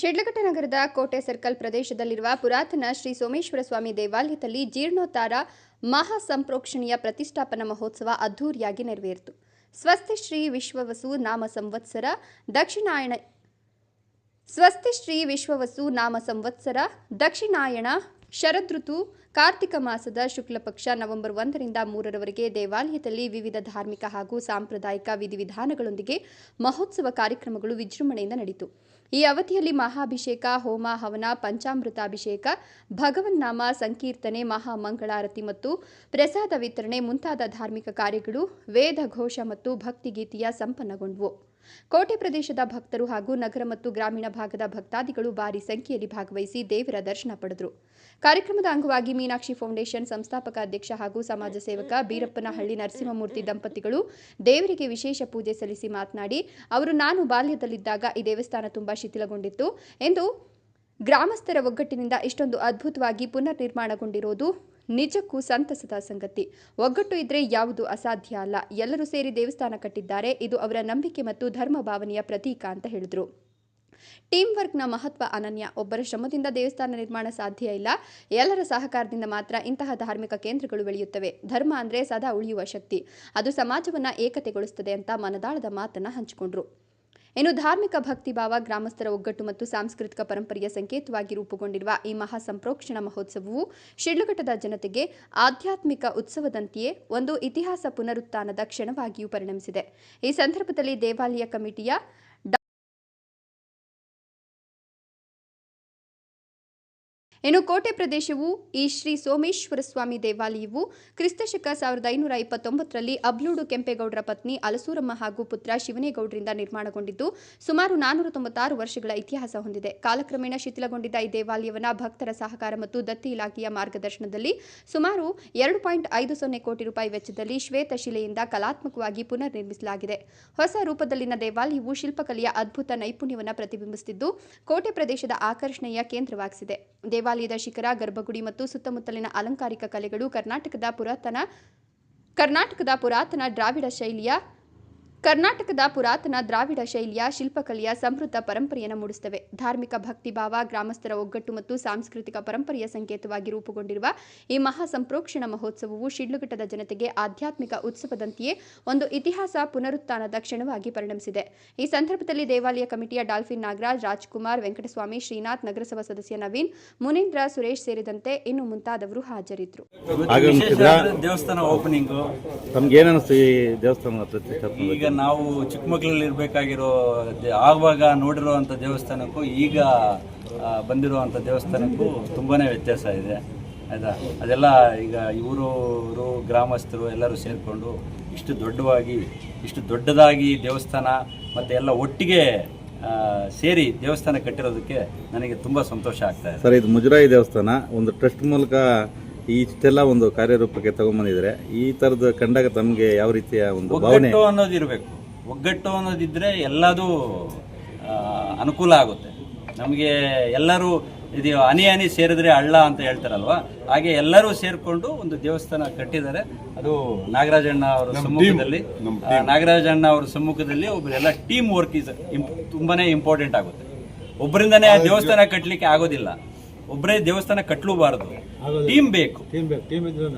ಶಿಡ್ಲಘಟ್ಟ ನಗರದ ಕೋಟೆ ಸರ್ಕಲ್ ಪ್ರದೇಶದಲ್ಲಿರುವ ಪುರಾತನ ಶ್ರೀ ಸೋಮೇಶ್ವರ ಸ್ವಾಮಿ ದೇವಾಲಯದಲ್ಲಿ ಜೀರ್ಣೋತ್ತಾರ ಮಹಾ ಸಂಪ್ರೋಕ್ಷಣೀಯ ಪ್ರತಿಷ್ಠಾಪನಾ ಮಹೋತ್ಸವ ಅದ್ಧೂರಿಯಾಗಿ ನೆರವೇರಿತು. ಸ್ವಸ್ತಿ ಶ್ರೀ ವಿಶ್ವವಸು ನಾಮ ಸಂವತ್ಸರ, ದಕ್ಷಿಣಾಯಣ ಸ್ವಸ್ತಿ ಶ್ರೀ ವಿಶ್ವವಸು ನಾಮ ಸಂವತ್ಸರ, ದಕ್ಷಿಣಾಯಣ ಶರದೃತು ಕಾರ್ತಿಕ ಮಾಸದ ಶುಕ್ಲ ಪಕ್ಷ ನವೆಂಬರ್ ಒಂದರಿಂದ ಮೂರರವರೆಗೆ ದೇವಾಲಯದಲ್ಲಿ ವಿವಿಧ ಧಾರ್ಮಿಕ ಹಾಗೂ ಸಾಂಪ್ರದಾಯಿಕ ವಿಧಿವಿಧಾನಗಳೊಂದಿಗೆ ಮಹೋತ್ಸವ ಕಾರ್ಯಕ್ರಮಗಳು ವಿಜೃಂಭಣೆಯಿಂದ ನಡೆಯಿತು ಈ ಅವಧಿಯಲ್ಲಿ ಮಹಾಭಿಷೇಕ, ಹೋಮ, ಹವನ, ಪಂಚಾಮೃತಾಭಿಷೇಕ, ಭಗವನ್ನಾಮ, ಸಂಕೀರ್ತನೆ, ಮಹಾಮಂಗಳಾರತಿ ಮತ್ತು ಪ್ರಸಾದ ವಿತರಣೆ ಮುಂತಾದ ಧಾರ್ಮಿಕ ಕಾರ್ಯಗಳು ವೇದ ಘೋಷ ಮತ್ತು ಭಕ್ತಿಗೀತೆಯ ಸಂಪನ್ನಗೊಂಡವು. ಕೋಟೆ ಪ್ರದೇಶದ ಭಕ್ತರು ಹಾಗೂ ನಗರ ಮತ್ತು ಗ್ರಾಮೀಣ ಭಾಗದ ಭಕ್ತಾದಿಗಳು ಭಾರಿ ಸಂಖ್ಯೆಯಲ್ಲಿ ಭಾಗವಹಿಸಿ ದೇವರ ದರ್ಶನ ಪಡೆದರು. ಕಾರ್ಯಕ್ರಮದ ಅಂಗವಾಗಿ ಮೀನಾಕ್ಷಿ ಫೌಂಡೇಶನ್ ಸಂಸ್ಥಾಪಕ ಅಧ್ಯಕ್ಷ ಹಾಗೂ ಸಮಾಜ ಸೇವಕ ಬೀರಪ್ಪನಹಳ್ಳಿ ನರಸಿಂಹಮೂರ್ತಿ ದಂಪತಿಗಳು ದೇವರಿಗೆ ವಿಶೇಷ ಪೂಜೆ ಸಲ್ಲಿಸಿ ಮಾತನಾಡಿ, ಅವರು, ನಾನು ಬಾಲ್ಯದಲ್ಲಿದ್ದಾಗ ಈ ದೇವಸ್ಥಾನ ತುಂಬಾ ಶಿಥಿಲಗೊಂಡಿತ್ತು. ಎಂದು ಗ್ರಾಮಸ್ಥರ ಒಗ್ಗಟ್ಟಿನಿಂದ ಇಷ್ಟೊಂದು ಅದ್ಭುತವಾಗಿ ಪುನರ್ ನಿರ್ಮಾಣಗೊಂಡಿರೋದು ನಿಜಕ್ಕೂ ಸಂತಸದ ಸಂಗತಿ. ಒಗ್ಗಟ್ಟು ಇದ್ರೆ ಯಾವುದು ಅಸಾಧ್ಯ ಅಲ್ಲ. ಎಲ್ಲರೂ ಸೇರಿ ದೇವಸ್ಥಾನ ಕಟ್ಟಿದ್ದಾರೆ. ಇದು ಅವರ ನಂಬಿಕೆ ಮತ್ತು ಧರ್ಮ ಭಾವನೆಯ ಪ್ರತೀಕ ಅಂತ ಹೇಳಿದರು. ಟೀಮ್ ವರ್ಕ್ನ ಮಹತ್ವ ಅನನ್ಯ. ಒಬ್ಬರ ಶ್ರಮದಿಂದ ದೇವಸ್ಥಾನ ನಿರ್ಮಾಣ ಸಾಧ್ಯ ಇಲ್ಲ. ಎಲ್ಲರ ಸಹಕಾರದಿಂದ ಮಾತ್ರ ಇಂತಹ ಧಾರ್ಮಿಕ ಕೇಂದ್ರಗಳು ಬೆಳೆಯುತ್ತವೆ. ಧರ್ಮ ಅಂದರೆ ಸದಾ ಉಳಿಯುವ ಶಕ್ತಿ. ಅದು ಸಮಾಜವನ್ನು ಏಕತೆಗೊಳಿಸುತ್ತದೆ ಅಂತ ಮನದಾಳದ ಮಾತನ್ನ ಹಂಚಿಕೊಂಡ್ರು. ಇನ್ನು ಧಾರ್ಮಿಕ ಭಕ್ತಿಭಾವ ಗ್ರಾಮಸ್ಥರ ಒಗ್ಗಟ್ಟು ಮತ್ತು ಸಾಂಸ್ಕೃತಿಕ ಪರಂಪರೆಯ ಸಂಕೇತವಾಗಿ ರೂಪುಗೊಂಡಿರುವ ಈ ಮಹಾ ಸಂಪ್ರೋಕ್ಷಣ ಮಹೋತ್ಸವವು ಶಿಡ್ಲಘಟ್ಟದ ಜನತೆಗೆ ಆಧ್ಯಾತ್ಮಿಕ ಉತ್ಸವದಂತೆಯೇ ಒಂದು ಇತಿಹಾಸ ಪುನರುತ್ಥಾನದ ಕ್ಷಣವಾಗಿಯೂ ಪರಿಣಮಿಸಿದೆ. ಈ ಸಂದರ್ಭದಲ್ಲಿ ದೇವಾಲಯ ಕಮಿಟಿಯ ಇನ್ನು ಕೋಟೆ ಪ್ರದೇಶವು ಈ ಶ್ರೀ ಸೋಮೇಶ್ವರ ಸ್ವಾಮಿ ದೇವಾಲಯವು ಕ್ರಿಸ್ತಶಕ ಸಾವಿರದ ಐನೂರ ಇಪ್ಪತ್ತೊಂಬತ್ತರಲ್ಲಿ ಅಬ್ಲೂಡು ಕೆಂಪೇಗೌಡರ ಪತ್ನಿ ಅಲಸೂರಮ್ಮ ಹಾಗೂ ಪುತ್ರ ಶಿವನೇಗೌಡರಿಂದ ನಿರ್ಮಾಣಗೊಂಡಿದ್ದು, ಸುಮಾರು ನಾನ್ನೂರ ತೊಂಬತ್ತಾರು ವರ್ಷಗಳ ಇತಿಹಾಸ ಹೊಂದಿದೆ. ಕಾಲಕ್ರಮೇಣ ಶಿಥಿಲಗೊಂಡಿದ್ದ ಈ ದೇವಾಲಯವನ್ನು ಭಕ್ತರ ಸಹಕಾರ ಮತ್ತು ದತ್ತಿ ಇಲಾಖೆಯ ಮಾರ್ಗದರ್ಶನದಲ್ಲಿ ಸುಮಾರು ಎರಡು ಪಾಯಿಂಟ್ ಐದು ಸೊನ್ನೆ ಕೋಟಿ ರೂಪಾಯಿ ವೆಚ್ಚದಲ್ಲಿ ಶ್ವೇತಶಿಲೆಯಿಂದ ಕಲಾತ್ಮಕವಾಗಿ ಪುನರ್ ನಿರ್ಮಿಸಲಾಗಿದೆ ಹೊಸ ರೂಪದಲ್ಲಿನ ದೇವಾಲಯವು ಶಿಲ್ಪಕಲೆಯ ಅದ್ಭುತ ನೈಪುಣ್ಯವನ್ನು ಪ್ರತಿಬಿಂಬಿಸುತ್ತಿದ್ದು, ಕೋಟೆ ಪ್ರದೇಶದ ಆಕರ್ಷಣೆಯ ಕೇಂದ್ರವಾಗಿಸಿದೆ. ದೇವಾಲಯದ ಶಿಖರ ಗರ್ಭಗುಡಿ ಮತ್ತು ಸುತ್ತಮುತ್ತಲಿನ ಅಲಂಕಾರಿಕ ಕಲೆಗಳು ಕರ್ನಾಟಕದ ಪುರಾತನ ಕರ್ನಾಟಕದ ಪುರಾತನ ದ್ರಾವಿಡ ಶೈಲಿಯ ಕರ್ನಾಟಕದ ಪುರಾತನ ದ್ರಾವಿಡ ಶೈಲಿಯ ಶಿಲ್ಪಕಲೆಯ ಸಮೃದ್ಧ ಪರಂಪರೆಯನ್ನು ಮೂಡಿಸುತ್ತವೆ. ಧಾರ್ಮಿಕ ಭಕ್ತಿಭಾವ ಗ್ರಾಮಸ್ಥರ ಒಗ್ಗಟ್ಟು ಮತ್ತು ಸಾಂಸ್ಕೃತಿಕ ಪರಂಪರೆಯ ಸಂಕೇತವಾಗಿ ರೂಪುಗೊಂಡಿರುವ ಈ ಮಹಾ ಸಂಪ್ರೋಕ್ಷಣ ಮಹೋತ್ಸವವು ಶಿಡ್ಲಘಟ್ಟದ ಜನತೆಗೆ ಆಧ್ಯಾತ್ಮಿಕ ಉತ್ಸವದಂತೆಯೇ ಒಂದು ಇತಿಹಾಸ ಪುನರುತ್ಥಾನದ ಕ್ಷಣವಾಗಿ ಪರಿಣಮಿಸಿದೆ. ಈ ಸಂದರ್ಭದಲ್ಲಿ ದೇವಾಲಯ ಕಮಿಟಿಯ ಡಾಲ್ಫಿನ್ ನಾಗರಾಜ್ ರಾಜ್ಕುಮಾರ್ ವೆಂಕಟಸ್ವಾಮಿ ಶ್ರೀನಾಥ್ ನಗರಸಭಾ ಸದಸ್ಯ ನವೀನ್ ಮುನೀಂದ್ರ ಸುರೇಶ್ ಸೇರಿದಂತೆ ಇನ್ನು ಮುಂತಾದವರು ಹಾಜರಿದ್ದರು. ದೇವಸ್ಥಾನ ಓಪನಿಂಗು ನಾವು ಚಿಕ್ಕಮಗಳೂರಲ್ಲಿ ಇರಬೇಕಾಗಿರೋ ಆವಾಗ ನೋಡಿರುವಂಥ ದೇವಸ್ಥಾನಕ್ಕೂ ಈಗ ಬಂದಿರುವಂಥ ದೇವಸ್ಥಾನಕ್ಕೂ ತುಂಬಾ ವ್ಯತ್ಯಾಸ ಇದೆ. ಆಯಿತಾ? ಅದೆಲ್ಲ ಈಗ ಇವರು ಗ್ರಾಮಸ್ಥರು ಎಲ್ಲರೂ ಸೇರಿಕೊಂಡು ಇಷ್ಟು ದೊಡ್ಡವಾಗಿ, ಇಷ್ಟು ದೊಡ್ಡದಾಗಿ ದೇವಸ್ಥಾನ ಮತ್ತು ಎಲ್ಲ ಒಟ್ಟಿಗೆ ಸೇರಿ ದೇವಸ್ಥಾನ ಕಟ್ಟಿರೋದಕ್ಕೆ ನನಗೆ ತುಂಬ ಸಂತೋಷ ಆಗ್ತಾ ಇದೆ. ಸರ್, ಇದು ಮುಜರಾಯಿ ದೇವಸ್ಥಾನ, ಒಂದು ಟ್ರಸ್ಟ್ ಮೂಲಕ ಇಷ್ಟೆಲ್ಲ ಒಂದು ಕಾರ್ಯರೂಪಕ್ಕೆ ತಗೊಂಬಂದಿದ್ರೆ ಈ ತರದ ಕಂಡಾಗ ತಮ್ಗೆ ಯಾವ ರೀತಿಯ ಒಂದು ಭಾವನೆ? ಒಗ್ಗಟ್ಟು ಅನ್ನೋದು ಇರಬೇಕು. ಒಗ್ಗಟ್ಟು ಅನ್ನೋದಿದ್ರೆ ಎಲ್ಲದು ಅನುಕೂಲ ಆಗುತ್ತೆ. ನಮಗೆ ಎಲ್ಲರೂ ಇದು ಹನಿ ಅನಿ ಸೇರಿದ್ರೆ ಹಳ್ಳ ಅಂತ ಹೇಳ್ತಾರಲ್ವಾ? ಹಾಗೆ ಎಲ್ಲರೂ ಸೇರಿಕೊಂಡು ಒಂದು ದೇವಸ್ಥಾನ ಕಟ್ಟಿದ್ದಾರೆ. ಅದು ನಾಗರಾಜಣ್ಣ ಅವರ ಸಮ್ಮುಖದಲ್ಲಿ. ನಾಗರಾಜಣ್ಣ ಅವರ ಸಮ್ಮುಖದಲ್ಲಿ ಒಬ್ಬರೆಲ್ಲ ಟೀಮ್ ವರ್ಕ್ ಇಸ್ ತುಂಬಾನೇ ಇಂಪಾರ್ಟೆಂಟ್ ಆಗುತ್ತೆ. ಒಬ್ಬರಿಂದನೇ ದೇವಸ್ಥಾನ ಕಟ್ಟಲಿಕ್ಕೆ ಆಗೋದಿಲ್ಲ. ಒಬ್ಬರೇ ದೇವಸ್ಥಾನ ಕಟ್ಟಲೂಬಾರದು ಟೀಮ್ ಬೇಕು.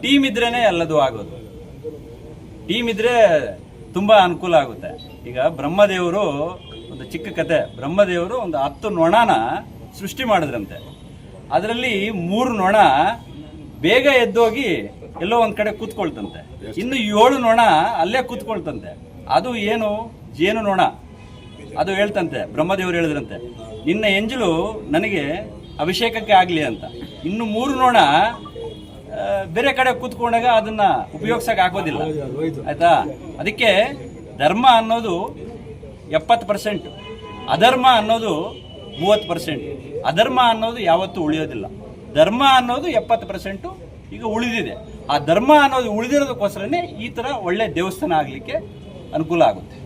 ಟೀಮ್ ಇದ್ರೇನೆ. ಎಲ್ಲದೂ ಆಗೋದು. ಟೀಮ್ ಇದ್ರೆ ತುಂಬಾ ಅನುಕೂಲ ಆಗುತ್ತೆ. ಈಗ ಬ್ರಹ್ಮದೇವರು ಒಂದು ಚಿಕ್ಕ ಕತೆ. ಬ್ರಹ್ಮದೇವರು ಒಂದು ಹತ್ತು ನೊಣನ ಸೃಷ್ಟಿ ಮಾಡಿದ್ರಂತೆ. ಅದರಲ್ಲಿ ಮೂರು ನೊಣ ಬೇಗ ಎದ್ದೋಗಿ ಎಲ್ಲೋ ಒಂದ್ ಕಡೆ ಕೂತ್ಕೊಳ್ತಂತೆ. ಇನ್ನು ಏಳು ನೊಣ ಅಲ್ಲೇ ಕೂತ್ಕೊಳ್ತಂತೆ. ಅದು ಏನು? ಜೇನು ನೊಣ. ಅದು ಹೇಳ್ತಂತೆ. ಬ್ರಹ್ಮದೇವರು ಹೇಳಿದ್ರಂತೆ. ನಿನ್ನ ಎಂಜಲು ನನಗೆ ಅಭಿಷೇಕಕ್ಕೆ ಆಗಲಿ ಅಂತ. ಇನ್ನು ಮೂರು ನೋಣ ಬೇರೆ ಕಡೆ ಕೂತ್ಕೊಂಡಾಗ ಅದನ್ನ ಉಪಯೋಗಿಸಕ್ ಆಗೋದಿಲ್ಲ ಆಯ್ತಾ? ಅದಕ್ಕೆ ಧರ್ಮ ಅನ್ನೋದು ಎಪ್ಪತ್ತು ಪರ್ಸೆಂಟ್ ಅಧರ್ಮ ಅನ್ನೋದು ಮೂವತ್ತು ಪರ್ಸೆಂಟ್. ಅಧರ್ಮ ಅನ್ನೋದು ಯಾವತ್ತೂ ಉಳಿಯೋದಿಲ್ಲ. ಧರ್ಮ ಅನ್ನೋದು ಎಪ್ಪತ್ತು ಪರ್ಸೆಂಟು ಈಗ ಉಳಿದಿದೆ. ಆ ಧರ್ಮ ಅನ್ನೋದು ಉಳಿದಿರೋದಕ್ಕೋಸ್ಕರನೇ ಈ ಥರ ಒಳ್ಳೆ ದೇವಸ್ಥಾನ ಆಗಲಿಕ್ಕೆ ಅನುಕೂಲ ಆಗುತ್ತೆ.